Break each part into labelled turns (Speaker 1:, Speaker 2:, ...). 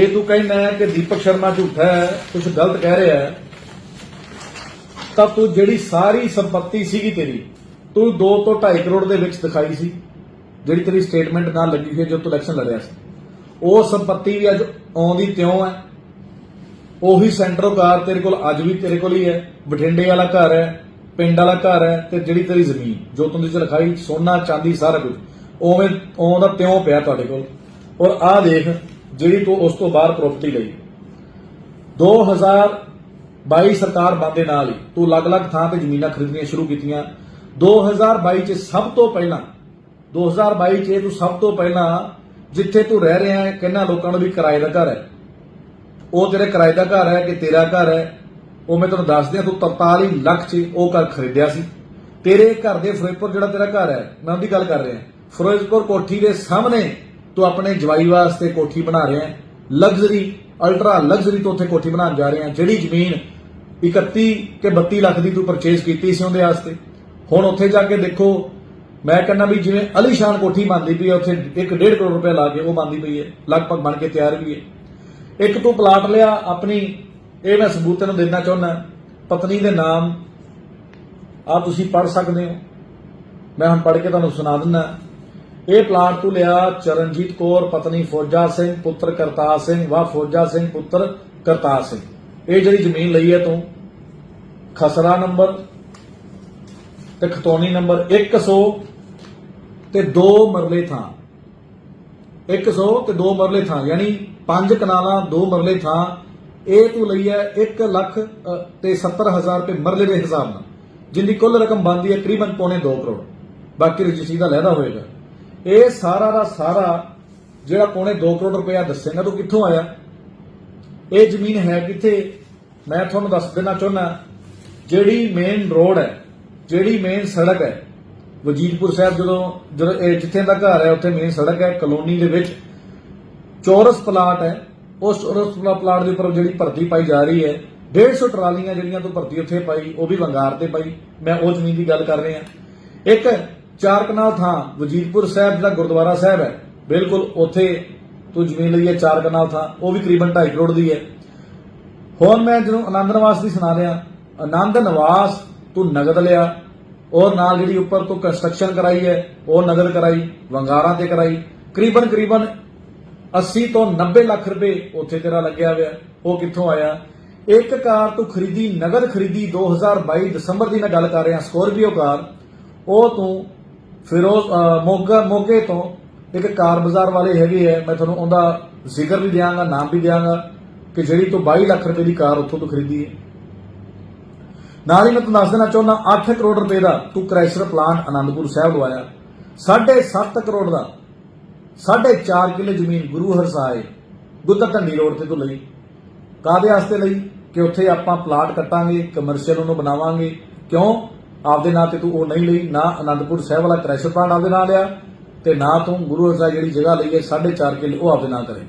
Speaker 1: ਜੇ ਤੂੰ ਕਹਿੰਦਾ ਹੈ ਕਿ ਦੀਪਕ ਸ਼ਰਮਾ ਝੂਠਾ ਹੈ ਕੁਝ ਗਲਤ ਕਹਿ ਰਿਹਾ ਹੈ, ਤਾਂ ਤੂੰ ਜਿਹੜੀ ਸਾਰੀ ਸੰਪਤੀ ਸੀਗੀ ਤੇਰੀ, ਤੂੰ 2 ਤੋਂ 2.5 ਕਰੋੜ ਦੇ ਵਿੱਚ ਦਿਖਾਈ ਸੀ, ਜਿਹੜੀ ਤੇਰੀ ਸਟੇਟਮੈਂਟ ਨਾਲ ਲੱਗੀ ਹੋਈ ਹੈ ਤੂੰ ਇਲੈਕਸ਼ਨ ਲੜਿਆ ਸੀ। ਉਹ ਸੰਪਤੀ ਵੀ ਅੱਜ ਆਉਂਦੀ ਤਿਉਂ ਹੈ? ਉਹੀ ਸੈਂਟਰੋ ਕਾਰ ਤੇਰੇ ਕੋਲ ਅੱਜ ਵੀ ਤੇਰੇ ਕੋਲ ਹੀ ਹੈ, ਬਠਿੰਡੇ ਵਾਲਾ ਘਰ ਹੈ, ਪਿੰਡ ਵਾਲਾ ਘਰ ਹੈ, ਤੇ ਜਿਹੜੀ ਤੇਰੀ ਜ਼ਮੀਨ, ਜੋ ਤੁੰਦੀ ਚ ਲਿਖਾਈ, ਸੋਨਾ, ਚਾਂਦੀ, ਸਾਰਾ ਕੁਝ ਉਵੇਂ ਉਹਦਾ ਤਿਉਂ ਪਿਆ ਤੁਹਾਡੇ ਕੋਲ। ਔਰ ਆਹ ਦੇਖ ਜਿਹੜੀ ਤੂੰ ਉਸ ਤੋਂ ਬਾਅਦ ਪ੍ਰਾਪਰਟੀ ਲਈ। 2022 ਸਰਕਾਰ ਬੰਦੇ ਨਾਲ ਹੀ ਤੂੰ ਅਲੱਗ-ਅਲੱਗ ਥਾਂ ਤੇ ਜ਼ਮੀਨਾਂ ਖਰੀਦਣੀਆਂ ਸ਼ੁਰੂ ਕੀਤੀਆਂ। 2022 ਚ ਸਭ ਤੋਂ ਪਹਿਲਾਂ 2022 ਚ ਇਹ ਤੂੰ ਸਭ ਤੋਂ ਪਹਿਲਾਂ ਜਿੱਥੇ ਤੂੰ ਰਹਿ ਰਿਹਾ ਹੈ, ਕਿੰਨਾ ਲੋਕਾਂ ਨੂੰ ਵੀ ਕਿਰਾਏ ਦਾ ਘਰ ਹੈ। ਉਹ ਤੇਰੇ ਕਿਰਾਏ ਦਾ ਘਰ ਹੈ ਕਿ ਤੇਰਾ ਘਰ ਹੈ? ਉਹ ਮੈਂ ਤੁਹਾਨੂੰ ਦੱਸ ਦਿਆਂ ਤੂੰ 43 ਲੱਖ 'ਚ ਉਹ ਘਰ ਖਰੀਦਿਆ ਸੀ। ਤੇਰੇ ਘਰ ਦੇ ਫਿਰੋਜ਼ਪੁਰ ਜਿਹੜਾ ਤੇਰਾ ਘਰ ਹੈ, ਮੈਂ ਉਹਦੀ ਗੱਲ ਕਰ ਰਿਹਾ। ਫਿਰੋਜ਼ਪੁਰ ਕੋਠੀ ਦੇ ਸਾਹਮਣੇ ਤੂੰ ਆਪਣੇ ਜਵਾਈ ਵਾਸਤੇ ਕੋਠੀ ਬਣਾ ਰਿਹਾ ਹੈ। ਲਗਜ਼ਰੀ ਅਲਟਰਾ ਲਗਜ਼ਰੀ ਤੋਂ ਉੱਥੇ ਕੋਠੀ ਬਣਾਉਣ ਜਾ ਰਿਹਾ ਜਿਹੜੀ ਜ਼ਮੀਨ 31 ਕਿ 32 ਲੱਖ ਦੀ ਤੂੰ ਪਰਚੇਜ਼ ਕੀਤੀ ਸੀ ਉਹਦੇ ਵਾਸਤੇ। ਹੁਣ ਉੱਥੇ ਜਾ ਕੇ ਦੇਖੋ, ਮੈਂ ਕਹਿੰਦਾ ਵੀ ਜਿਵੇਂ ਅਲੀਸ਼ਾਨ ਕੋਠੀ ਬਣਦੀ ਪਈ ਹੈ, ਉੱਥੇ 1.5 ਕਰੋੜ ਰੁਪਏ ਲਾ ਕੇ ਉਹ ਬਣਦੀ ਪਈ ਹੈ। ਲਗਭਗ ਬਣ ਕੇ ਤਿਆਰ ਵੀ ਹੈ। ਇੱਕ ਤੂੰ ਪਲਾਟ ਲਿਆ, ਆਪਣੀ, ਇਹ ਮੈਂ ਸਬੂਤ ਨੂੰ ਦੇਣਾ ਚਾਹੁੰਦਾ, ਪਤਨੀ ਦੇ ਨਾਮ ਆ ਤੁਸੀਂ ਪੜ ਸਕਦੇ ਹੋ। ਮੈਂ ਹੁਣ ਪੜ ਕੇ ਤੁਹਾਨੂੰ ਸੁਣਾ ਦਿੰਦਾ। ਇਹ ਪਲਾਟ ਤੂੰ ਲਿਆ ਚਰਨਜੀਤ ਕੌਰ ਪਤਨੀ ਫੌਜਾ ਸਿੰਘ ਪੁੱਤਰ ਕਰਤਾਰ ਸਿੰਘ ਵਾ ਫੌਜਾ ਸਿੰਘ ਪੁੱਤਰ ਕਰਤਾਰ ਸਿੰਘ। ਇਹ ਜਿਹੜੀ ਜ਼ਮੀਨ ਲਈ ਹੈ ਤੂੰ ਖਸਰਾ ਨੰਬਰ ਤੇ ਖਤੌਣੀ ਨੰਬਰ 100 ਤੇ 2 ਮਰਲੇ ਥਾਂ। 100 ਤੇ 2 ਮਰਲੇ ਥਾਂ ਯਾਨੀ 5 ਕਨਾਲਾਂ 2 ਮਰਲੇ ਥਾਂ। ਇਹ ਤੂੰ ਲਈ ਹੈ 1 ਲੱਖ ਅ, ਤੇ 70000 ਰੁਪਏ ਮਰਲੇ ਦੇ ਹਿਸਾਬ ਨਾਲ ਜਿੰਦੀ ਕੁੱਲ ਰਕਮ ਬਣਦੀ ਹੈ ਤਕਰੀਬਨ ਪੌਣੇ 2 ਕਰੋੜ। ਬਾਕੀ ਰਜਿਸਟਰੀ ਦਾ ਲਹਿਦਾ ਹੋਏਗਾ। ਇਹ ਸਾਰਾ ਦਾ ਸਾਰਾ ਜਿਹੜਾ ਪੌਣੇ 2 ਕਰੋੜ ਰੁਪਇਆ ਦੱਸੇਗਾ ਤੂੰ ਕਿੱਥੋਂ ਆਇਆ? ਇਹ ਜ਼ਮੀਨ ਹੈ ਕਿੱਥੇ? ਮੈਂ ਤੁਹਾਨੂੰ ਦੱਸ ਦੇਣਾ ਚਾਹੁੰਦਾ, ਜਿਹੜੀ ਮੇਨ ਰੋਡ ਹੈ, ਜਿਹੜੀ ਮੇਨ ਸੜਕ ਹੈ, ਵਜੀਦਪੁਰ ਸਾਹਿਬ ਜਦੋਂ ਜਦੋਂ ਇਹ ਜਿੱਥੇ ਦਾ ਘਰ ਹੈ, ਉੱਥੇ ਮੇਨ ਸੜਕ ਹੈ, ਕਲੋਨੀ ਦੇ ਵਿੱਚ ਚੌਰਸ ਪਲਾਟ ਹੈ। ਉਸ ਚੌਰਸ ਪਲਾਟ ਦੇ ਉੱਪਰ ਜਿਹੜੀ ਭਰਤੀ ਪਾਈ ਜਾ ਰਹੀ ਹੈ 150 ਟਰਾਲੀਆਂ ਜਿਹੜੀਆਂ ਤੋਂ ਭਰਤੀ ਉੱਥੇ ਪਾਈ, ਉਹ ਵੀ ਵੰਗਾਰ ਤੇ ਪਾਈ। ਮੈਂ ਉਹ ਜ਼ਮੀਨ ਦੀ ਗੱਲ ਕਰ ਰਿਹਾ। ਇੱਕ ਚਾਰ ਕਨਾਲ ਥਾਂ ਵਜੀਦਪੁਰ ਸਾਹਿਬ ਜਿਹੜਾ ਗੁਰਦੁਆਰਾ ਸਾਹਿਬ ਹੈ, ਬਿਲਕੁਲ ਉੱਥੇ ਤੂੰ ਜ਼ਮੀਨ ਲਈ ਹੈ ਚਾਰ ਕਨਾਲ ਥਾਂ, ਉਹ ਵੀ ਕਰੀਬਨ 2.5 ਕਰੋੜ ਦੀ ਹੈ। ਹੁਣ ਮੈਂ ਜਦੋਂ ਆਨੰਦ ਨਿਵਾਸ ਦੀ ਸੁਣਾ ਰਿਹਾ। ਆਨੰਦ ਨਿਵਾਸ ਤੂੰ ਨਗਦ ਲਿਆ ਔਰ ਨਾਲ ਜਿਹੜੀ ਉੱਪਰ ਤੋਂ ਕੰਸਟਰਕਸ਼ਨ ਕਰਾਈ ਹੈ, ਉਹ ਨਗਦ ਕਰਾਈ, ਵੰਗਾਰਾਂ ਤੇ ਕਰਾਈ, ਕਰੀਬਨ ਕਰੀਬਨ 80 ਤੋਂ 90 ਲੱਖ ਰੁਪਏ ਉੱਥੇ ਤੇਰਾ ਲੱਗਿਆ ਹੋਇਆ, ਉਹ ਕਿੱਥੋਂ ਆਇਆ? ਇੱਕ ਕਾਰ ਤੂੰ ਖਰੀਦੀ, ਨਗਦ ਖਰੀਦੀ 2022 ਦਸੰਬਰ ਦੀ ਮੈਂ ਗੱਲ ਕਰ ਰਿਹਾ ਸਕੋਰਪੀਓ ਕਾਰ, ਉਹ ਤੂੰ ਫਿਰੋਜ਼ ਅਹ, ਮੋਗਾ ਮੋਗੇ ਤੋਂ ਇੱਕ ਕਾਰ ਬਾਜ਼ਾਰ ਵਾਲੇ ਹੈਗੇ ਆ ਮੈਂ ਤੁਹਾਨੂੰ ਉਹਦਾ ਜ਼ਿਕਰ ਵੀ ਦਿਆਂਗਾ ਨਾਮ ਵੀ ਦਿਆਂਗਾ ਕਿ ਜਿਹੜੀ ਤੂੰ 22 ਲੱਖ ਰੁਪਏ ਦੀ ਕਾਰ ਉੱਥੋਂ ਤੋਂ ਖਰੀਦੀ ਹੈ। ਨਾਲ ਹੀ ਮੈਂ ਤੁਹਾਨੂੰ ਦੱਸ ਦੇਣਾ ਚਾਹੁੰਦਾ 8 ਕਰੋੜ ਰੁਪਏ ਦਾ ਤੂੰ ਕ੍ਰੈਸ਼ਰ ਪਲਾਂਟ ਆਨੰਦਪੁਰ ਸਾਹਿਬ ਲਵਾਇਆ। 7.5 ਕਰੋੜ ਦਾ 4.5 ਕਿੱਲੇ ਜ਼ਮੀਨ ਗੁਰੂ ਹਰਸਾਏ ਗੁੱਦਰ ਢੰਡੀ ਰੋਡ ਤੇ ਤੂੰ ਲਈ। ਕਾਦੇ ਵਾਸਤੇ ਲਈ? ਕਿ ਉੱਥੇ ਆਪਾਂ ਪਲਾਟ ਕੱਟਾਂਗੇ ਕਮਰਸ਼ੀਅਲ ਉਹਨੂੰ ਬਣਾਵਾਂਗੇ। ਕਿਉਂ? ਆਪਦੇ ਨਾਂ ਤੇ ਤੂੰ ਉਹ ਨਹੀਂ ਲਈ, ਨਾ ਆਨੰਦਪੁਰ ਸਾਹਿਬ ਵਾਲਾ ਕ੍ਰੈਸ਼ਰ ਪਲਾਂਟ ਆਪਦੇ ਨਾਂ ਲਿਆ, ਤੇ ਨਾ ਤੂੰ ਗੁਰੂ ਹਰਸਾਏ ਜਿਹੜੀ ਜਗ੍ਹਾ ਲਈ ਹੈ 4.5 ਕਿੱਲੇ ਉਹ ਆਪਦੇ ਨਾਂ ਕਰੇ।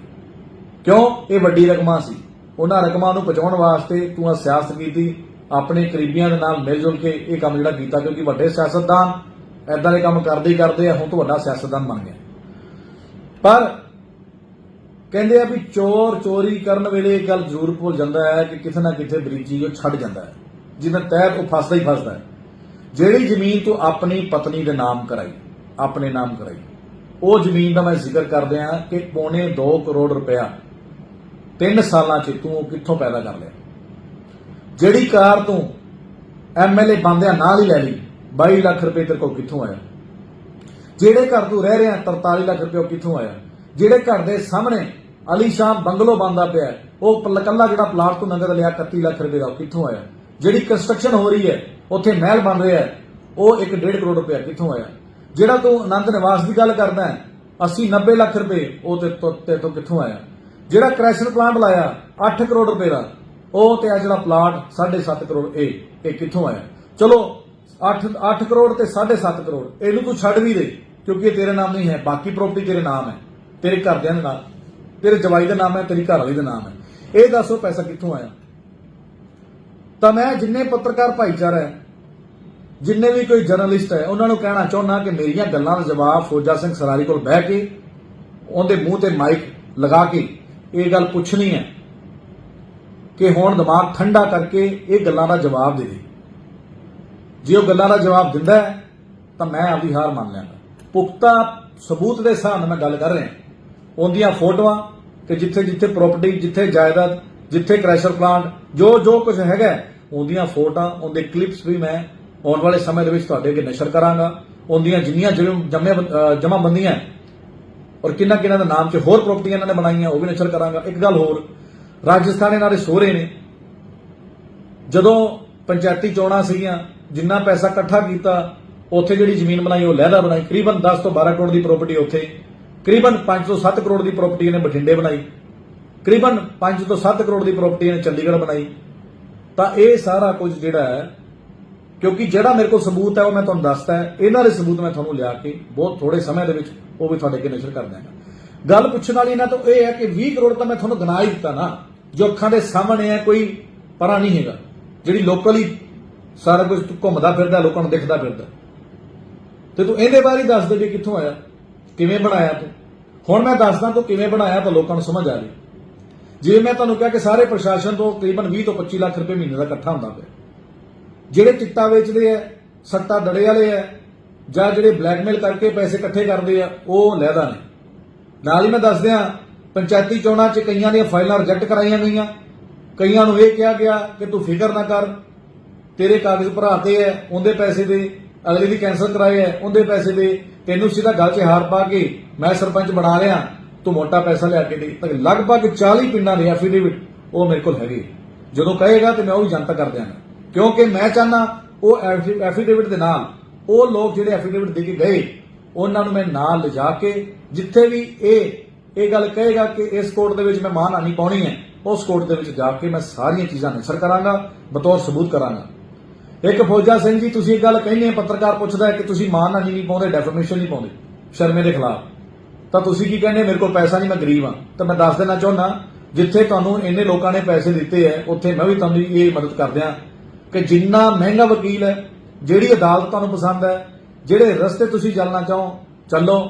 Speaker 1: ਕਿਉਂ? ਇਹ ਵੱਡੀ ਰਕਮਾਂ ਸੀ। ਉਹਨਾਂ ਰਕਮਾਂ ਨੂੰ ਪਹੁੰਚਾਉਣ ਵਾਸਤੇ ਤੂੰ ਆ ਸਿਆਸਤ ਕੀਤੀ, ਆਪਣੇ ਕਰੀਬੀਆਂ ਦੇ ਨਾਲ ਮਿਲ ਜੁਲ ਕੇ ਇਹ ਕੰਮ ਜਿਹੜਾ ਕੀਤਾ, ਕਿਉਂਕਿ ਵੱਡੇ ਸਿਆਸਤਦਾਨ ਐਦਾਂ ਦੇ ਕੰਮ ਕਰਦੇ ਹੀ ਕਰਦੇ ਆ, ਹੁਣ ਤੂੰ ਵੱਡਾ ਸਿਆਸਤਦਾਨ ਬਣ ਗਿਆ। ਪਰ ਕਹਿੰਦੇ ਆ ਵੀ ਚੋਰ ਚੋਰੀ ਕਰਨ ਵੇਲੇ ਇਹ ਗੱਲ ਜ਼ਰੂਰ ਭੁੱਲ ਜਾਂਦਾ ਹੈ ਕਿ ਕਿਥੇ ਨਾ ਕਿਥੇ ਬਰੀਜੀ ਉਹ ਛੱਡ ਜਾਂਦਾ ਹੈ ਜਿਹਨਾਂ ਤਹਿਤ ਉਹ ਫਸਦਾ ਹੀ ਫਸਦਾ ਹੈ। ਜਿਹੜੀ ਜ਼ਮੀਨ ਤੂੰ ਆਪਣੀ ਪਤਨੀ ਦੇ ਨਾਮ ਕਰਾਈ, ਆਪਣੇ ਨਾਮ ਕਰਾਈ, ਉਹ ਜ਼ਮੀਨ ਦਾ ਮੈਂ ਜ਼ਿਕਰ ਕਰਦੇ ਆ ਕਿ ਪੌਣੇ 2 ਕਰੋੜ ਰੁਪਇਆ 3 ਸਾਲਾਂ 'ਚ ਤੂੰ ਕਿੱਥੋਂ ਪੈਦਾ ਕਰ ਲਿਆ। ਜਿਹੜੀ ਕਾਰ ਤੂੰ ਐਮਐਲਏ ਬੰਦਿਆਂ ਨਾਲ ਹੀ ਲੈ ਲਈ 22 ਲੱਖ ਰੁਪਏ ਤੇਰੇ ਕੋਲ ਕਿੱਥੋਂ ਆਇਆ? ਜਿਹੜੇ ਘਰ ਤੂੰ ਰਹਿ ਰਿਹਾ 43 ਲੱਖ ਰੁਪਏ ਉਹ ਕਿੱਥੋਂ ਆਇਆ? ਜਿਹੜੇ ਘਰ ਦੇ ਸਾਹਮਣੇ ਅਲੀ ਸ਼ਾਹ ਬੰਗਲੋ ਬੰਦਾ ਪਿਆ, ਉਹ ਇਕੱਲਾ ਜਿਹੜਾ ਪਲਾਟ ਤੋਂ ਨਗਦ ਲਿਆ 31 ਲੱਖ ਰੁਪਏ ਦਾ, ਉਹ ਕਿੱਥੋਂ ਆਇਆ? ਜਿਹੜੀ ਕੰਸਟਰਕਸ਼ਨ ਹੋ ਰਹੀ ਹੈ ਉੱਥੇ ਮਹਿਲ ਬਣ ਰਿਹਾ ਹੈ। ਉਹ 1.5 ਕਰੋੜ ਰੁਪਏ ਕਿੱਥੋਂ ਆਇਆ? ਜਿਹੜਾ ਤੂੰ ਆਨੰਦ ਨਿਵਾਸ ਦੀ ਗੱਲ ਕਰਦਾ ਹੈ 80 90 ਲੱਖ ਰੁਪਏ ਉਹ ਤੇ ਤੋਂ ਤੇ ਤੋਂ ਕਿੱਥੋਂ ਆਇਆ? ਜਿਹੜਾ ਕ੍ਰੈਸ਼ਰ ਪਲਾਂਟ ਲਾਇਆ 8 ਕਰੋੜ ਰੁਪਏ ਦਾ। ਉਹ ਤੇ ਆ ਜਿਹੜਾ ਪਲਾਟ 7.5 ਕਰੋੜ, ਇਹ ਇਹ ਕਿੱਥੋਂ ਆਇਆ? ਚਲੋ 8 8 ਕਰੋੜ ਤੇ 7.5 ਕਰੋੜ, ਇਹਨੂੰ ਤੂੰ ਛੱਡ ਵੀ ਦੇ, ਕਿਉਂਕਿ ਇਹ ਤੇਰੇ ਨਾਮ ਨਹੀਂ ਹੈ, ਬਾਕੀ ਪ੍ਰਾਪਰਟੀ ਤੇਰੇ ਨਾਮ ਹੈ, ਤੇਰੇ ਘਰਦਿਆਂ ਦੇ ਨਾਮ, ਤੇਰੇ ਜਵਾਈ ਦਾ ਨਾਮ ਹੈ, ਤੇਰੀ ਘਰਵਾਲੀ ਦਾ ਨਾਮ ਹੈ। ਇਹ ਦੱਸੋ ਪੈਸਾ ਕਿੱਥੋਂ ਆਇਆ? ਤਾਂ ਮੈਂ ਜਿੰਨੇ ਪੱਤਰਕਾਰ ਭਾਈਚਾਰਾ ਹੈ ਜਿੰਨੇ ਵੀ ਕੋਈ ਜਰਨਲਿਸਟ ਹੈ, ਉਹਨਾਂ ਨੂੰ ਕਹਿਣਾ ਚਾਹੁੰਦਾ ਕਿ ਮੇਰੀਆਂ ਗੱਲਾਂ ਦਾ ਜਵਾਬ ਫੌਜਾ ਸਿੰਘ ਸਰਾਰੀ ਕੋਲ ਬਹਿ ਕੇ, ਉਹਦੇ ਮੂੰਹ ਤੇ ਮਾਈਕ ਲਗਾ ਕੇ ਇਹ ਗੱਲ ਪੁੱਛਣੀ ਹੈ ਕਿ ਹੁਣ ਦਿਮਾਗ ਠੰਡਾ ਕਰਕੇ ਇਹ ਗੱਲਾਂ ਦਾ ਜਵਾਬ ਦੇ ਦੇ। ਜੇ ਉਹ ਗੱਲਾਂ ਦਾ ਜਵਾਬ ਦਿੰਦਾ ਹੈ, ਤਾਂ ਮੈਂ ਆਪਦੀ ਹਾਰ ਮੰਨ ਲਿਆਂਗਾ ਪੁਖਤਾ ਸਬੂਤ ਦੇ ਹਿਸਾਬ ਨਾਲ ਮੈਂ ਗੱਲ ਕਰ ਰਿਹਾ। ਉਹਦੀਆਂ ਫੋਟੋਆਂ ਕਿ ਜਿੱਥੇ ਜਿੱਥੇ ਪ੍ਰਾਪਰਟੀ ਜਿੱਥੇ ਜਾਇਦਾਦ, ਜਿੱਥੇ ਕ੍ਰੈਸ਼ਰ ਪਲਾਂਟ ਜੋ ਜੋ ਕੁਝ ਹੈਗਾ, ਉਹਦੀਆਂ ਫੋਟੋਆਂ, ਉਹਦੇ ਕਲਿੱਪਸ ਵੀ ਮੈਂ ਆਉਣ ਵਾਲੇ ਸਮੇਂ ਦੇ ਵਿੱਚ ਤੁਹਾਡੇ ਅੱਗੇ ਨਸ਼ਰ ਕਰਾਂਗਾ। ਉਹਦੀਆਂ ਜਿੰਨੀਆਂ ਜਮੇ ਜਮਾ ਬੰਦੀਆਂ ਔਰ ਕਿੰਨਾ ਕਿੰਨਾ ਦਾ ਨਾਮ 'ਚ ਹੋਰ ਪ੍ਰਾਪਰਟੀਆਂ ਇਹਨਾਂ ਨੇ ਬਣਾਈਆਂ, ਉਹ ਵੀ ਨਸ਼ਰ ਕਰਾਂਗਾ। ਇੱਕ ਗੱਲ ਹੋਰ, ਰਾਜਸਥਾਨ ਇਹਨਾਂ ਦੇ ਸੋਹਰੇ ਨੇ। ਜਦੋਂ ਪੰਚਾਇਤੀ ਚੋਣਾਂ ਸੀਗੀਆਂ, ਜਿੰਨਾ ਪੈਸਾ ਇਕੱਠਾ ਕੀਤਾ, ਉੱਥੇ ਜਿਹੜੀ ਜ਼ਮੀਨ ਬਣਾਈ, ਉਹ ਲਹਿਦਾ ਬਣਾਈ। ਕਰੀਬਨ 10 ਤੋਂ 12 ਕਰੋੜ ਦੀ ਪ੍ਰਾਪਰਟੀ ਉੱਥੇ। ਕਰੀਬਨ 5 ਤੋਂ 7 ਕਰੋੜ ਦੀ ਪ੍ਰਾਪਰਟੀ ਇਹਨੇ ਬਠਿੰਡੇ ਬਣਾਈ। ਕਰੀਬਨ 5 ਤੋਂ 7 ਕਰੋੜ ਦੀ ਪ੍ਰਾਪਰਟੀ ਇਹਨੇ ਚੰਡੀਗੜ੍ਹ ਬਣਾਈ। ਤਾਂ ਇਹ ਸਾਰਾ ਕੁਝ ਜਿਹੜਾ ਹੈ ਕਿਉਂਕਿ ਜਿਹੜਾ ਮੇਰੇ ਕੋਲ ਸਬੂਤ ਹੈ, ਉਹ ਮੈਂ ਤੁਹਾਨੂੰ ਦੱਸਦਾ ਹੈ। ਇਹਨਾਂ ਦੇ ਸਬੂਤ ਮੈਂ ਤੁਹਾਨੂੰ ਲਿਆ ਕੇ ਬਹੁਤ ਥੋੜੇ ਸਮੇਂ ਦੇ ਵਿੱਚ ਉਹ ਵੀ ਤੁਹਾਡੇ ਅੱਗੇ ਨਸ਼ਰ ਕਰ ਦਿਆਂਗਾ। ਗੱਲ ਪੁੱਛਣ ਵਾਲੀ ਇਹਨਾਂ ਤੋਂ ਇਹ ਹੈ ਕਿ 20 ਕਰੋੜ ਤਾਂ ਮੈਂ ਤੁਹਾਨੂੰ ਗਿਣਾ ਹੀ ਦਿੱਤਾ ਨਾ, ਜੋ ਅੱਖਾਂ ਦੇ ਸਾਹਮਣੇ ਹੈ, ਕੋਈ ਪਰਾਂ ਨਹੀਂ ਹੈਗਾ। ਜਿਹੜੀ ਲੋਕਲੀ ਸਾਰਾ ਕੁਝ ਘੁੰਮਦਾ ਫਿਰਦਾ, ਲੋਕਾਂ ਨੂੰ ਦਿਖਦਾ ਫਿਰਦਾ। ਤੇ ਤੂੰ ਇਹਦੇ ਬਾਰੇ ਹੀ ਦੱਸ ਦੇ ਵੀ ਕਿੱਥੋਂ ਆਇਆ, ਕਿਵੇਂ ਬਣਾਇਆ ਤੂੰ? ਹੁਣ ਮੈਂ ਦੱਸਦਾ ਤੂੰ ਕਿਵੇਂ ਬਣਾਇਆ ਤਾਂ ਲੋਕਾਂ ਨੂੰ ਸਮਝ ਆ ਜਾਏ ਜਿਵੇਂ ਮੈਂ ਤੁਹਾਨੂੰ ਕਿਹਾ ਕਿ ਸਾਰੇ ਪ੍ਰਸ਼ਾਸਨ ਤੋਂ ਤਕਰੀਬਨ 20 ਤੋਂ 25 ਲੱਖ ਰੁਪਏ ਮਹੀਨੇ ਦਾ ਇਕੱਠਾ ਹੁੰਦਾ ਪਿਆ ਜਿਹੜੇ ਚਿੱਟਾ ਵੇਚਦੇ ਆ, ਸੱਟਾ ਦੜੇ ਵਾਲੇ ਆ, ਜਾਂ ਜਿਹੜੇ ਬਲੈਕਮੇਲ ਕਰਕੇ ਪੈਸੇ ਇਕੱਠੇ ਕਰਦੇ ਆ, ਉਹ ਲਹਿਦਾ ਨੇ। ਨਾਲ ਹੀ ਮੈਂ ਦੱਸ ਦਿਆਂ ਪੰਚਾਇਤੀ ਚੋਣਾਂ 'ਚ ਕਈਆਂ ਦੀਆਂ ਫਾਈਲਾਂ ਰਿਜੈਕਟ ਕਰਾਈਆਂ ਗਈਆਂ। ਕਈਆਂ ਨੂੰ ਇਹ ਕਿਹਾ ਗਿਆ ਕਿ ਤੂੰ ਫਿਕਰ ਨਾ ਕਰ, ਤੇਰੇ ਕਾਗਜ਼ ਭਰਾਤੇ ਐ ਉਹਦੇ ਪੈਸੇ ਦੇ, ਅਗਲੇ ਦੀ ਕੈਂਸਲ ਕਰਾਏ ਐ ਉਹਦੇ ਪੈਸੇ ਦੇ, ਤੈਨੂੰ ਸਿੱਧਾ ਗੱਲ 'ਚ ਹਾਰ ਪਾ ਕੇ ਮੈਂ ਸਰਪੰਚ ਬਣਾ ਲਿਆ, ਤੂੰ ਮੋਟਾ ਪੈਸਾ ਲਿਆ ਕੇ ਦੇ। ਤਾਂ ਲਗਭਗ 40 ਪਿੰਡਾਂ ਦੇ ਐਫੀਡੇਵਿਟ ਉਹ ਮੇਰੇ ਕੋਲ ਹੈਗੇ। ਜਦੋਂ ਕਹੇਗਾ ਤੇ ਮੈਂ ਉਹ ਵੀ ਜਨਤਾ ਕਰ ਦਿਆਂਗਾ। ਕਿਉਂਕਿ ਮੈਂ ਚਾਹਨਾ ਉਹ ਐਫੀਡੇਵਿਟ ਦੇ ਨਾਲ ਉਹ ਲੋਕ ਜਿਹੜੇ ਐਫੀਡੇਵਿਟ ਦੇ ਕੇ ਗਏ, ਉਹਨਾਂ ਨੂੰ ਮੈਂ ਨਾਲ ਲਿਜਾ ਕੇ ਜਿੱਥੇ ਵੀ ਇਹ ਇਹ ਗੱਲ ਕਹੇਗਾ ਕਿ ਇਸ ਕੋਰਟ ਦੇ ਵਿੱਚ ਮੈਂ ਮਾਨਹਾਨੀ ਪਾਉਣੀ ਹੈ, ਉਸ ਕੋਰਟ ਦੇ ਵਿੱਚ ਜਾ ਕੇ ਮੈਂ ਸਾਰੀਆਂ ਚੀਜ਼ਾਂ ਨਸਰ ਕਰਾਂਗਾ, ਬਤੌਰ ਸਬੂਤ ਕਰਾਂਗਾ। ਇੱਕ ਫੌਜਾ ਸਿੰਘ ਜੀ, ਤੁਸੀਂ ਇਹ ਗੱਲ ਕਹਿੰਦੇ ਆ ਪੱਤਰਕਾਰ ਪੁੱਛਦਾ ਹੈ ਕਿ ਤੁਸੀਂ ਮਾਨਹਾਨੀ ਨਹੀਂ ਪਾਉਂਦੇ ਡੈਫਰਮੇਸ਼ਨ ਨਹੀਂ ਪਾਉਂਦੇ, ਸ਼ਰਮੇ ਦੇ ਖਿਲਾਫ। ਤਾਂ ਤੁਸੀਂ ਕੀ ਕਹਿੰਦੇ ਮੇਰੇ ਕੋਲ ਪੈਸਾ ਨਹੀਂ, ਮੈਂ ਗਰੀਬ ਹਾਂ। ਤਾਂ ਮੈਂ ਦੱਸ ਦੇਣਾ ਚਾਹੁੰਦਾ, ਜਿੱਥੇ ਤੁਹਾਨੂੰ ਇੰਨੇ ਲੋਕਾਂ ਨੇ ਪੈਸੇ ਦਿੱਤੇ ਐ ਉੱਥੇ ਮੈਂ ਵੀ ਤੁਹਾਨੂੰ ਇਹ ਮਦਦ ਕਰਦਿਆਂ ਕਿ ਜਿੰਨਾ ਮਹਿੰਗਾ ਵਕੀਲ ਹੈ, ਜਿਹੜੀ ਅਦਾਲਤ ਤੁਹਾਨੂੰ ਪਸੰਦ ਹੈ, ਜਿਹੜੇ ਰਸਤੇ ਤੁਸੀਂ ਚੱਲਣਾ ਚਾਹੋ, ਚੱਲੋ।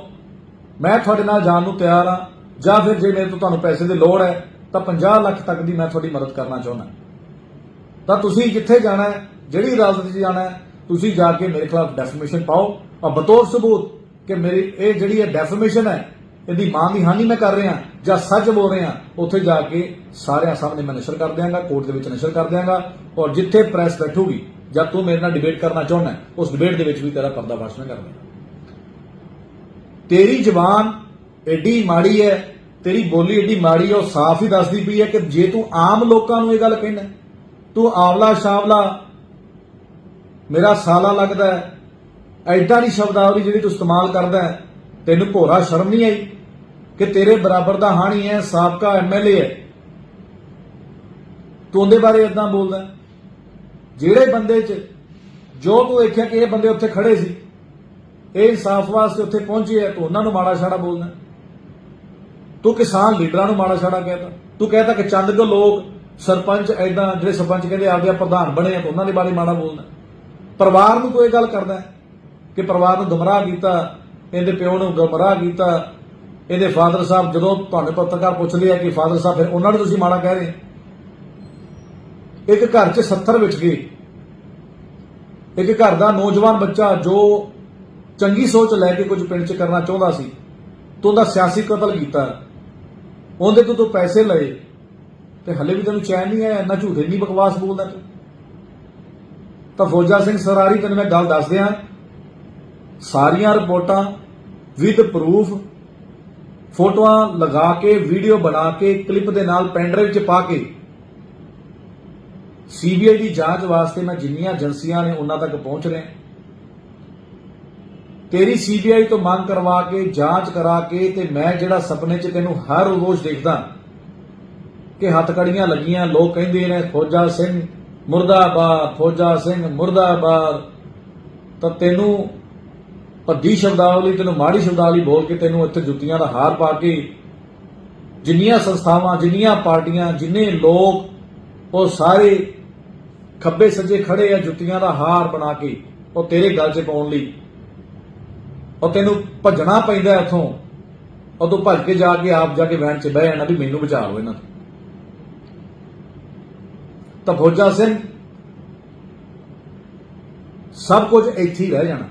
Speaker 1: ਮੈਂ ਤੁਹਾਡੇ ਨਾਲ ਜਾਣ ਨੂੰ ਤਿਆਰ ਹਾਂ, ਜਾਂ ਫਿਰ ਜੇ ਮੇਰੇ ਤੋਂ ਤੁਹਾਨੂੰ ਪੈਸੇ ਦੀ ਲੋੜ ਹੈ, ਤਾਂ 50 ਲੱਖ ਤੱਕ ਦੀ ਮੈਂ ਤੁਹਾਡੀ ਮਦਦ ਕਰਨਾ ਚਾਹੁੰਦਾ। ਤਾਂ ਤੁਸੀਂ ਜਿੱਥੇ ਜਾਣਾ ਹੈ, ਜਿਹੜੀ ਅਦਾਲਤ 'ਚ ਜਾਣਾ ਹੈ, ਤੁਸੀਂ ਜਾ ਕੇ ਮੇਰੇ ਖਿਲਾਫ ਡੈਫਰਮੇਸ਼ਨ ਪਾਓ। ਔਰ ਬਤੌਰ ਸਬੂਤ ਕਿ ਮੇਰੀ, ਇਹ ਜਿਹੜੀ ਹੈ ਡੈਫਰਮੇਸ਼ਨ ਹੈ ਇਹਦੀ ਮਾਂ ਦੀ ਹਾਨੀ ਮੈਂ ਕਰ ਰਿਹਾ, ਜਾਂ ਸੱਚ ਬੋਲ ਰਿਹਾ, ਉੱਥੇ ਜਾ ਕੇ ਸਾਰਿਆਂ ਸਾਹਮਣੇ ਮੈਂ ਨਸ਼ਰ ਕਰ ਦਿਆਂਗਾ, ਕੋਰਟ ਦੇ ਵਿੱਚ ਨਸ਼ਰ ਕਰ ਦਿਆਂਗਾ, ਔਰ ਜਿੱਥੇ ਪ੍ਰੈਸ ਬੈਠੂਗੀ, ਜਾਂ ਤੂੰ ਮੇਰੇ ਨਾਲ ਡਿਬੇਟ ਕਰਨਾ ਚਾਹੁੰਦਾ ਉਸ ਡਿਬੇਟ ਦੇ ਵਿੱਚ ਵੀ ਤੇਰਾ ਪਰਦਾਫਾਸ਼ ਮੈਂ ਕਰ ਦਿਆਂਗਾ ਤੇਰੀ ਜ਼ਬਾਨ ਐਡੀ ਮਾੜੀ ਹੈ, ਤੇਰੀ ਬੋਲੀ ਐਡੀ ਮਾੜੀ ਹੈ, ਉਹ ਸਾਫ਼ ਹੀ ਦੱਸਦੀ ਪਈ ਹੈ ਕਿ ਜੇ ਤੂੰ ਆਮ ਲੋਕਾਂ ਨੂੰ ਇਹ ਗੱਲ ਕਹਿਣਾ ਤੂੰ ਆਵਲਾ ਸ਼ਾਵਲਾ, ਮੇਰਾ ਸਾਲਾ ਲੱਗਦਾ ਹੈ, ਐਡਾ ਦੀ ਸ਼ਬਦਾਵਲੀ ਜਿਹੜੀ ਤੂੰ ਇਸਤੇਮਾਲ ਕਰਦਾ ਹੈ ਤੈਨੂੰ ਭੋਰਾ ਸ਼ਰਮ ਨਹੀਂ ਆਈ ਕਿ ਤੇਰੇ ਬਰਾਬਰ ਦਾ ਹਾਣੀ ਹੈ, ਸਾਬਕਾ ਐਮਐਲਏ ਹੈ? ਤੂੰ ਉਹਦੇ ਬਾਰੇ ਇਦਾਂ ਬੋਲਦਾ ਜਿਹੜੇ ਬੰਦੇ 'ਚ ਜੋ ਤੂੰ ਦੇਖਿਆ ਕਿ ਇਹ ਬੰਦੇ ਉੱਥੇ ਖੜੇ ਸੀ, ਇਹ ਇਨਸਾਫ ਵਾਸਤੇ ਉੱਥੇ ਪਹੁੰਚੇ ਹੈ ਤੂੰ ਉਹਨਾਂ ਨੂੰ ਮਾੜਾ ਛਾੜਾ ਬੋਲਦਾ ਤੂੰ ਕਿਸਾਨ ਲੀਡਰਾਂ ਨੂੰ ਮਾੜਾ ਛਾੜਾ ਕਹਿੰਦਾ ਤੂੰ ਕਹਿੰਦਾ ਕਿ ਚੰਦ ਕੋ ਲੋਕ ਸਰਪੰਚ ਐਦਾਂ ਜਿਹੜੇ ਸਰਪੰਚ ਕਹਿੰਦੇ ਆਪਦੇ ਆਪ ਪ੍ਰਧਾਨ ਬਣੇ ਆ, ਤਾਂ ਉਹਨਾਂ ਦੇ ਬਾਰੇ ਮਾੜਾ ਬੋਲਦਾ ਪਰਿਵਾਰ ਨੂੰ ਕੋਈ ਗੱਲ ਕਰਦਾ ਕਿ ਪਰਿਵਾਰ ਨੂੰ ਗੁੰਮਰਾਹ ਕੀਤਾ ਇਹਦੇ ਪਿਓ ਨੂੰ ਗਮਰਾਹ ਕੀਤਾ। ਇਹਦੇ ਫਾਦਰ ਸਾਹਿਬ ਜਦੋਂ ਤੁਹਾਨੂੰ ਪੱਤਰਕਾਰ ਪੁੱਛਦੇ ਆ ਕਿ ਫਾਦਰ ਸਾਹਿਬ, ਫਿਰ ਉਹਨਾਂ ਨੂੰ ਤੁਸੀਂ ਮਾੜਾ ਕਹਿ ਰਹੇ ਇੱਕ ਘਰ 'ਚ 70 ਵਿੱਚ ਗਏ। ਇੱਕ ਘਰ ਦਾ ਨੌਜਵਾਨ ਬੱਚਾ ਜੋ ਚੰਗੀ ਸੋਚ ਲੈ ਕੇ ਕੁਝ ਪਿੰਡ 'ਚ ਕਰਨਾ ਚਾਹੁੰਦਾ ਸੀ, ਤੂੰ ਉਹਦਾ ਸਿਆਸੀ ਕਤਲ ਕੀਤਾ। ਉਹਦੇ ਤੋਂ ਤੂੰ ਪੈਸੇ ਲਏ, ਤੇ ਹਲੇ ਵੀ ਤੈਨੂੰ ਚੈਨ ਨਹੀਂ ਆਇਆ ਇੰਨਾ ਝੂਠੇ ਨਹੀਂ ਬਕਵਾਸ ਬੋਲਦਾ ਤੂੰ। ਤਾਂ ਫੌਜਾ ਸਿੰਘ ਸਰਾਰੀ ਤੈਨੂੰ ਮੈਂ ਗੱਲ ਦੱਸ ਦਿਆਂ, ਸਾਰੀਆਂ ਰਿਪੋਰਟਾਂ ਵਿਦ ਪ੍ਰੂਫ ਫੋਟੋਆਂ ਲਗਾ ਕੇ ਵੀਡੀਓ ਬਣਾ ਕੇ ਕਲਿੱਪ ਦੇ ਨਾਲ ਪੈਨਡਰਾਈਵ 'ਚ ਪਾ ਕੇ। ਸੀਬੀਆਈ ਦੀ ਜਾਂਚ ਵਾਸਤੇ ਮੈਂ ਜਿੰਨੀਆਂ ਏਜੰਸੀਆਂ ਨੇ ਉਹਨਾਂ ਤੱਕ ਪਹੁੰਚ ਰਿਹਾ। ਤੇਰੀ ਸੀਬੀਆਈ ਤੋਂ ਮੰਗ ਕਰਵਾ ਕੇ, ਜਾਂਚ ਕਰਾ ਕੇ ਤੇ ਮੈਂ ਜਿਹੜਾ ਸੁਪਨੇ 'ਚ ਤੈਨੂੰ ਹਰ ਰੋਜ਼ ਦੇਖਦਾ ਕਿ ਹੱਥਕੜੀਆਂ ਲੱਗੀਆਂ, ਲੋਕ ਕਹਿੰਦੇ ਨੇ, ਫੌਜਾ ਸਿੰਘ ਮੁਰਦਾਬਾਦ, ਫੌਜਾ ਸਿੰਘ ਮੁਰਦਾਬਾਦ। ਤਾਂ ਤੈਨੂੰ ਭੱਦੀ ਸ਼ਬਦਾਵਲੀ ਤੈਨੂੰ ਮਾੜੀ ਸ਼ਬਦਾਵਲੀ ਬੋਲ ਕੇ ਤੈਨੂੰ ਇੱਥੇ ਜੁੱਤੀਆਂ ਦਾ ਹਾਰ ਪਾ ਕੇ ਜਿੰਨੀਆਂ ਸੰਸਥਾਵਾਂ, ਜਿੰਨੀਆਂ ਪਾਰਟੀਆਂ, ਜਿੰਨੇ ਲੋਕ ਉਹ ਸਾਰੇ ਖੱਬੇ ਸੱਜੇ ਖੜੇ ਆ ਜੁੱਤੀਆਂ ਦਾ ਹਾਰ ਬਣਾ ਕੇ, ਉਹ ਤੇਰੇ ਗਲ 'ਚ ਪਾਉਣ ਲਈ। ਉਹ ਤੈਨੂੰ ਭੱਜਣਾ ਪੈਂਦਾ ਇੱਥੋਂ। ਉਦੋਂ ਭੱਜ ਕੇ ਜਾ ਕੇ ਆਪ ਜਾ ਕੇ ਵੈਨ 'ਚ ਬਹਿ ਜਾਣਾ ਵੀ ਮੈਨੂੰ ਬਚਾ ਲਓ ਇਹਨਾਂ ਤੋਂ। ਤਾਂ ਫੌਜਾ ਸਿੰਘ, ਸਭ ਕੁਝ ਇੱਥੇ ਹੀ ਰਹਿ ਜਾਣਾ।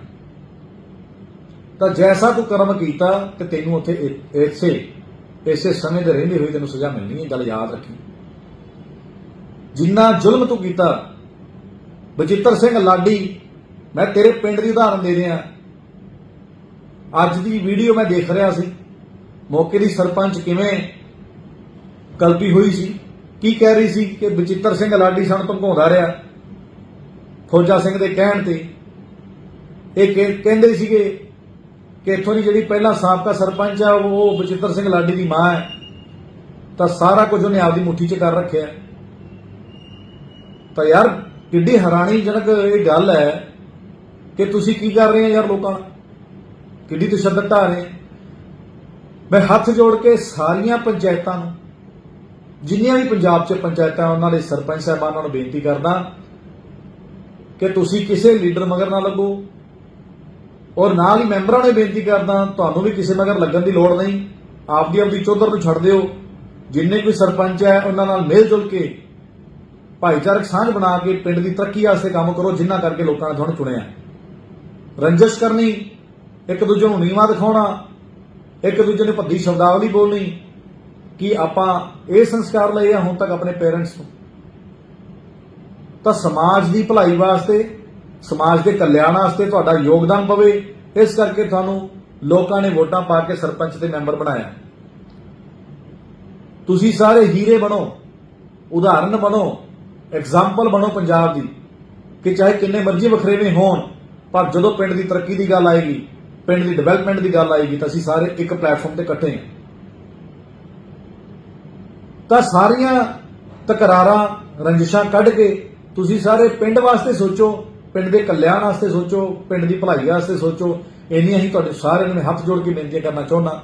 Speaker 1: ਤਾਂ ਜੈਸਾ ਤੂੰ ਕਰਮ ਕੀਤਾ ਕਿ ਤੈਨੂੰ ਉੱਥੇ ਇਸੇ ਇਸੇ ਸਮੇਂ ਦੇ ਰਹਿੰਦੇ ਹੋਏ ਤੈਨੂੰ ਸਜ਼ਾ ਮਿਲਣੀ ਹੈ ਗੱਲ ਯਾਦ ਰੱਖੀ। ਜਿੰਨਾ ਜ਼ੁਲਮ ਤੂੰ ਕੀਤਾ, ਬਚਿੱਤਰ ਸਿੰਘ ਲਾਡੀ, ਮੈਂ ਤੇਰੇ ਪਿੰਡ ਦੀ ਉਦਾਹਰਨ ਦੇ ਰਿਹਾ। ਅੱਜ ਦੀ ਵੀਡੀਓ ਮੈਂ ਦੇਖ ਰਿਹਾ ਸੀ। ਮੌਕੇ ਦੀ ਸਰਪੰਚ ਕਿਵੇਂ ਕਲਪੀ ਹੋਈ ਸੀ? ਕੀ ਕਹਿ ਰਹੀ ਸੀ ਕਿ ਬਚਿੱਤਰ ਸਿੰਘ ਲਾਡੀ ਸਾਨੂੰ ਧਮਕਾਉਂਦਾ ਰਿਹਾ? ਫੌਜਾ ਸਿੰਘ ਦੇ ਕਹਿਣ ਤੇ ਇਹ ਕਹਿੰਦੇ ਸੀਗੇ ਕਿ ਇੱਥੋਂ ਦੀ ਜਿਹੜੀ ਪਹਿਲਾਂ ਸਾਬਕਾ ਸਰਪੰਚ ਆ, ਉਹ ਬਚਿੱਤਰ ਸਿੰਘ ਲਾਡੀ ਦੀ ਮਾਂ ਹੈ। ਤਾਂ ਸਾਰਾ ਕੁਝ ਉਹਨੇ ਆਪਦੀ ਮੁੱਠੀ 'ਚ ਕਰ ਰੱਖਿਆ ਤਾਂ ਯਾਰ, ਕਿੱਡੀ ਹੈਰਾਨੀਜਨਕ ਇਹ ਗੱਲ ਹੈ ਕਿ ਤੁਸੀਂ ਕੀ ਕਰ ਰਹੇ ਹੋ ਯਾਰ ਲੋਕਾਂ ਨਾਲ? ਕਿੱਡੀ ਤਸ਼ੱਦਦ ਢਾ ਰਹੇ ਮੈਂ ਹੱਥ ਜੋੜ ਕੇ ਸਾਰੀਆਂ ਪੰਚਾਇਤਾਂ ਨੂੰ, ਜਿੰਨੀਆਂ ਵੀ ਪੰਜਾਬ 'ਚ ਪੰਚਾਇਤਾਂ ਉਹਨਾਂ ਦੇ ਸਰਪੰਚ ਸਾਹਿਬਾਨਾਂ ਨੂੰ ਬੇਨਤੀ ਕਰਦਾ ਕਿ ਤੁਸੀਂ ਕਿਸੇ ਲੀਡਰ ਮਗਰ ਨਾ ਲੱਗੋ। ਔਰ ਨਾਲ ਹੀ ਮੈਂਬਰਾਂ ਨੂੰ ਬੇਨਤੀ ਕਰਦਾ, ਤੁਹਾਨੂੰ ਵੀ ਕਿਸੇ ਮਗਰ ਲੱਗਣ ਦੀ ਲੋੜ ਨਹੀਂ। ਆਪਦੀ ਆਪਦੀ ਚੌਧਰ ਨੂੰ ਛੱਡ ਦਿਓ। ਜਿੰਨੇ ਕੋਈ ਸਰਪੰਚ ਹੈ, ਉਹਨਾਂ ਨਾਲ ਮਿਲ ਜੁਲ ਕੇ ਭਾਈਚਾਰਕ ਸਾਂਝ ਬਣਾ ਕੇ ਪਿੰਡ ਦੀ ਤਰੱਕੀ ਵਾਸਤੇ ਕੰਮ ਕਰੋ, ਜਿੰਨਾ ਕਰਕੇ ਲੋਕਾਂ ਨੇ ਤੁਹਾਨੂੰ ਚੁਣਿਆ। ਰੰਜਿਸ਼ ਕਰਨੀ, ਇੱਕ ਦੂਜੇ ਨੂੰ ਨੀਵਾ ਦਿਖਾਉਣਾ, ਇੱਕ ਦੂਜੇ ਨੂੰ ਭੱਦੀ ਸ਼ਬਦਾਵਲੀ ਬੋਲਣੀ, ਕਿ ਆਪਾਂ ਇਹ ਸੰਸਕਾਰ ਲਏ ਆ, ਹੁਣ ਤੱਕ ਆਪਣੇ ਪੇਰੈਂਟਸ ਤੋਂ ਤਾਂ ਸਮਾਜ ਦੀ ਭਲਾਈ ਵਾਸਤੇ ਸਮਾਜ ਦੇ ਕਲਿਆਣ ਵਾਸਤੇ ਤੁਹਾਡਾ ਯੋਗਦਾਨ ਪਵੇ, ਇਸ ਕਰਕੇ ਤੁਹਾਨੂੰ ਲੋਕਾਂ ਨੇ ਵੋਟਾਂ ਪਾ ਕੇ ਸਰਪੰਚ ਤੇ ਮੈਂਬਰ ਬਣਾਇਆ। ਤੁਸੀਂ ਸਾਰੇ ਹੀਰੇ ਬਣੋ, ਉਦਾਹਰਨ ਬਣੋ, ਐਗਜ਼ਾਮਪਲ ਬਣੋ ਪੰਜਾਬ ਦੀ, ਕਿ ਚਾਹੇ ਕਿੰਨੇ ਮਰਜ਼ੀ ਵਖਰੇਵੇਂ ਹੋਣ, ਪਰ ਜਦੋਂ ਪਿੰਡ ਦੀ ਤਰੱਕੀ ਦੀ ਗੱਲ ਆਏਗੀ, ਪਿੰਡ ਦੀ ਡਿਵੈਲਪਮੈਂਟ ਦੀ ਗੱਲ ਆਏਗੀ, ਤਾਂ ਅਸੀਂ ਸਾਰੇ ਇੱਕ ਪਲੇਟਫਾਰਮ ਤੇ ਇਕੱਠੇ ਹਾਂ। ਤਾਂ ਸਾਰੀਆਂ ਤਕਰਾਰਾਂ, ਰੰਜਿਸ਼ਾਂ ਕੱਢ ਕੇ ਤੁਸੀਂ ਸਾਰੇ ਪਿੰਡ ਵਾਸਤੇ ਸੋਚੋ ਪਿੰਡ ਦੇ ਕਲਿਆਣ ਵਾਸਤੇ ਸੋਚੋ, ਪਿੰਡ ਦੀ ਭਲਾਈ ਵਾਸਤੇ ਸੋਚੋ, ਇੰਨੀਆਂ ਹੀ ਤੁਹਾਡੇ ਸਾਰਿਆਂ ਨੂੰ ਮੈਂ ਹੱਥ ਜੋੜ ਕੇ ਬੇਨਤੀ ਕਰਨਾ ਚਾਹੁੰਦਾ।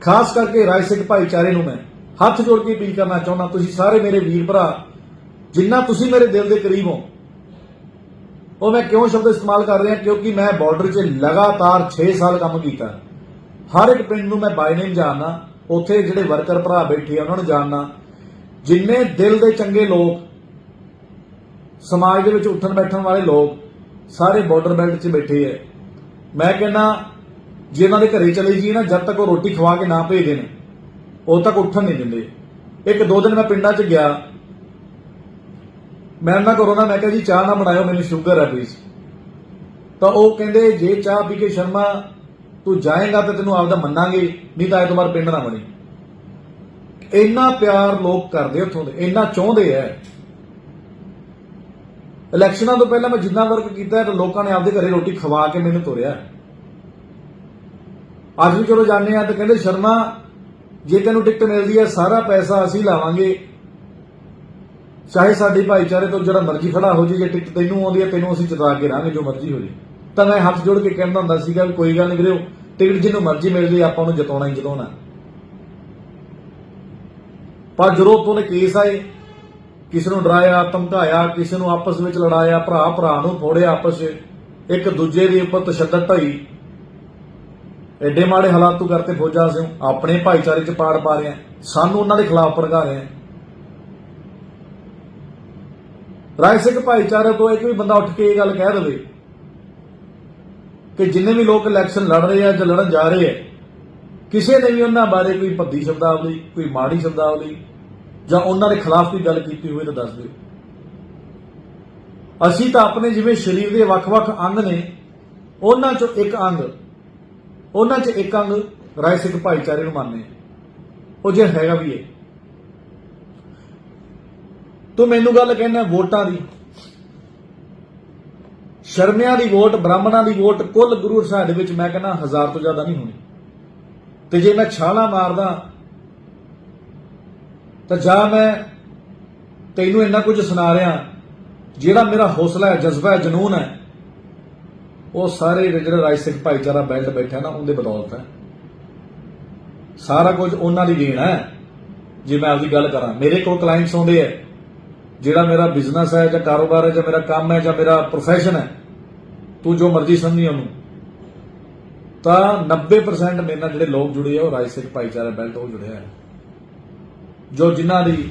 Speaker 1: ਖਾਸ ਕਰਕੇ ਰਾਜ ਸਿੰਘ ਭਾਈਚਾਰੇ ਨੂੰ ਮੈਂ ਹੱਥ ਜੋੜ ਕੇ ਅਪੀਲ ਕਰਨਾ ਚਾਹੁੰਦਾ, ਤੁਸੀਂ ਸਾਰੇ ਮੇਰੇ ਵੀਰ ਭਰਾ, ਜਿੰਨਾ ਤੁਸੀਂ ਮੇਰੇ ਦਿਲ ਦੇ ਕਰੀਬ ਹੋ, ਉਹ ਮੈਂ ਕਿਉਂ ਸ਼ਬਦ ਇਸਤੇਮਾਲ ਕਰ ਰਿਹਾ? ਕਿਉਂਕਿ ਮੈਂ ਬਾਰਡਰ 'ਚ ਲਗਾਤਾਰ 6 ਸਾਲ ਕੰਮ ਕੀਤਾ। ਹਰ ਇੱਕ ਪਿੰਡ ਨੂੰ ਮੈਂ ਬਾਈ ਨੇਮ ਜਾਣਦਾ, ਉੱਥੇ ਜਿਹੜੇ ਵਰਕਰ ਭਰਾ ਬੈਠੇ ਆ, ਉਹਨਾਂ ਨੂੰ ਜਾਣਨਾ ਜਿੰਨੇ ਦਿਲ ਦੇ ਚੰਗੇ ਲੋਕ, ਸਮਾਜ ਦੇ ਵਿੱਚ ਉੱਠਣ ਬੈਠਣ ਵਾਲੇ ਲੋਕ ਸਾਰੇ ਬਾਰਡਰ ਬੈਲਟ 'ਚ ਬੈਠੇ ਐ। ਮੈਂ ਕਹਿੰਦਾ, ਜੇ ਇਹਨਾਂ ਦੇ ਘਰੇ ਚਲੇ ਜੀ ਨਾ, ਜਦ ਤੱਕ ਉਹ ਰੋਟੀ ਖਵਾ ਕੇ ਨਾ ਭੇਜਦੇ ਨੇ ਉਦੋਂ ਤੱਕ ਉੱਠਣ ਨਹੀਂ ਦਿੰਦੇ। ਇੱਕ ਦੋ ਦਿਨ ਮੈਂ ਪਿੰਡਾਂ 'ਚ ਗਿਆ। ਮੈਂ ਨਾ ਕਰੋ ਉਹਨਾਂ ਮੈਂ ਕਿਹਾ ਜੀ, ਚਾਹ ਨਾ ਬਣਾਇਓ, ਮੈਨੂੰ ਸ਼ੂਗਰ ਹੈ ਪਲੀਜ਼ ਤਾਂ ਉਹ ਕਹਿੰਦੇ, ਜੇ ਚਾਹ ਪੀ ਕੇ ਸ਼ਰਮਾ, ਤੂੰ ਜਾਏਗਾ ਤਾਂ ਤੈਨੂੰ ਆਪਦਾ ਮੰਨਾਂਗੇ, ਨਹੀਂ ਤਾਂ ਐਤਵਾਰ ਪਿੰਡ ਨਾ ਬਣੀ। ਇੰਨਾ ਪਿਆਰ ਲੋਕ ਕਰਦੇ ਉੱਥੋਂ ਦੇ, ਇੰਨਾ ਚਾਹੁੰਦੇ ਐ। ਇਲੈਕਸ਼ਨਾਂ ਤੋਂ ਪਹਿਲਾਂ ਮੈਂ ਜਿੰਨਾ ਵਰਕ ਕੀਤਾ ਤਾਂ ਲੋਕਾਂ ਨੇ ਆਪਦੇ ਘਰੇ ਰੋਟੀ ਖਵਾ ਕੇ ਮੈਨੂੰ ਤੋਰਿਆ ਅੱਜ ਵੀ ਚਲੋ ਜਾਣੇ ਆ ਤਾਂ ਕਹਿੰਦੇ ਸ਼ਰਮਾ, ਜੇ ਤੈਨੂੰ ਟਿਕਟ ਮਿਲਦੀ ਹੈ, ਸਾਰਾ ਪੈਸਾ ਅਸੀਂ ਲਾਵਾਂਗੇ। ਚਾਹੇ ਸਾਡੇ ਭਾਈਚਾਰੇ ਤੋਂ ਜਿਹੜਾ ਮਰਜ਼ੀ ਖੜਾ ਹੋ ਜੇ ਜੇ ਟਿਕਟ ਤੈਨੂੰ ਆਉਂਦੀ ਹੈ, ਤੈਨੂੰ ਅਸੀਂ ਜਿਤਾ ਕੇ ਰਾਂਗੇ ਜੋ ਮਰਜ਼ੀ ਹੋ ਜੇ ਤਾਂ ਮੈਂ ਹੱਥ ਜੋੜ ਕੇ ਕਹਿੰਦਾ ਹੁੰਦਾ ਸੀਗਾ ਵੀ ਕੋਈ ਗੱਲ ਨਹੀਂ ਵੀਰੇ ਟਿਕਟ ਜਿਹਨੂੰ ਮਰਜ਼ੀ ਮਿਲ ਜੇ, ਆਪਾਂ ਉਹਨੂੰ ਜਿਤਾਉਣਾ ਹੀ ਜਿਤਾਉਣਾ। ਪਰ ਜਦੋਂ ਤੋਂ ਨੇ ਕੇਸ ਆਏ ਕਿਸੇ ਨੂੰ ਡਰਾਇਆ, ਧਮਕਾਇਆ, ਕਿਸੇ ਨੂੰ ਆਪਸ ਵਿੱਚ ਲੜਾਇਆ, ਭਰਾ ਭਰਾ ਨੂੰ ਫੋੜਿਆ ਆਪਸ ਵਿੱਚ, ਇੱਕ ਦੂਜੇ ਦੇ ਉੱਪਰ ਤਸ਼ੱਦਦ ਢਾਈ। ਐਡੇ ਮਾੜੇ ਹਾਲਾਤ ਤੂੰ ਕਰਤੇ ਫੌਜਾ ਸਿੰਘ ਆਪਣੇ ਭਾਈਚਾਰੇ 'ਚ ਪਾੜ ਪਾ ਰਹੇ ਆ ਸਾਨੂੰ ਉਹਨਾਂ ਦੇ ਖਿਲਾਫ ਭੜਕਾ ਰਹੇ ਆ ਰਾਏ ਸਿੰਘ ਭਾਈਚਾਰੇ ਤੋਂ ਇੱਕ ਵੀ ਬੰਦਾ ਉੱਠ ਕੇ ਇਹ ਗੱਲ ਕਹਿ ਦੇਵੇ ਕਿ ਜਿੰਨੇ ਵੀ ਲੋਕ ਇਲੈਕਸ਼ਨ ਲੜ ਰਹੇ ਆ ਜਾਂ ਲੜਨ ਜਾ ਰਹੇ ਆ, ਕਿਸੇ ਨੇ ਵੀ ਉਹਨਾਂ ਬਾਰੇ ਕੋਈ ਭੱਦੀ ਸ਼ਬਦਾਵਲੀ, ਕੋਈ ਮਾੜੀ ਸ਼ਬਦਾਵਲੀ ਜਾਂ ਉਹਨਾਂ ਦੇ ਖਿਲਾਫ ਕੋਈ ਗੱਲ ਕੀਤੀ ਹੋਵੇ ਤਾਂ ਦੱਸ ਦਿਓ। ਅਸੀਂ ਤਾਂ ਆਪਣੇ ਜਿਵੇਂ ਸਰੀਰ ਦੇ ਵੱਖ-ਵੱਖ ਅੰਗ ਨੇ, ਉਹਨਾਂ ਚੋਂ ਇੱਕ ਅੰਗ, ਉਹਨਾਂ 'ਚ ਇੱਕ ਅੰਗ ਰਾਏ ਸਿੱਖ ਭਾਈਚਾਰੇ ਨੂੰ ਮੰਨਦੇ ਆ। ਉਹ ਜੇ ਹੈਗਾ ਵੀ ਹੈ। ਤੂੰ ਮੈਨੂੰ ਗੱਲ ਕਹਿਣਾ ਵੋਟਾਂ ਦੀ। ਸ਼ਰਮਿਆਂ ਦੀ ਵੋਟ, ਬ੍ਰਾਹਮਣਾਂ ਦੀ ਵੋਟ, ਕੁੱਲ ਗੁਰੂ ਸਾਹਿਬ ਦੇ ਵਿੱਚ ਮੈਂ ਕਹਿੰਦਾ ਹਜ਼ਾਰ ਤੋਂ ਜ਼ਿਆਦਾ ਨਹੀਂ ਹੋਣੀ। ਤੇ ਜੇ ਮੈਂ ਛਾਲਾ ਮਾਰਦਾ ਤਾਂ ਜਾ ਮੈਂ ਤੈਨੂੰ ਇੰਨਾ ਕੁਝ ਸੁਣਾ ਰਿਹਾ, ਜਿਹੜਾ ਮੇਰਾ ਹੌਸਲਾ ਹੈ, ਜਜ਼ਬਾ ਹੈ, ਜਨੂਨ ਹੈ, ਉਹ ਸਾਰੇ ਜਿਹੜਾ ਰਾਜ ਸਿੱਖ ਭਾਈਚਾਰਾ ਬੈਲਟ ਬੈਠਾ ਨਾ, ਉਹਦੇ ਬਦੌਲਤ ਹੈ। ਸਾਰਾ ਕੁਝ ਉਹਨਾਂ ਦੀ ਦੇਣ ਹੈ। ਜੇ ਮੈਂ ਆਪਦੀ ਗੱਲ ਕਰਾਂ, ਮੇਰੇ ਕੋਲ ਕਲਾਇੰਟਸ ਆਉਂਦੇ ਆ ਜਿਹੜਾ ਮੇਰਾ ਬਿਜ਼ਨਸ ਹੈ, ਜਾਂ ਕਾਰੋਬਾਰ ਹੈ, ਜਾਂ ਮੇਰਾ ਕੰਮ ਹੈ, ਜਾਂ ਮੇਰਾ ਪ੍ਰੋਫੈਸ਼ਨ ਹੈ, ਤੂੰ ਜੋ ਮਰਜ਼ੀ ਸਮਝੀ ਉਹਨੂੰ, ਤਾਂ 90% ਮੇਰੇ ਨਾਲ ਜਿਹੜੇ ਲੋਕ ਜੁੜੇ ਆ, ਉਹ ਰਾਜ ਸਿੱਖ ਭਾਈਚਾਰਾ ਬੈਲਟ ਉਹ ਜੁੜਿਆ ਹੈ। ਜੋ ਜਿਨ੍ਹਾਂ ਦੀ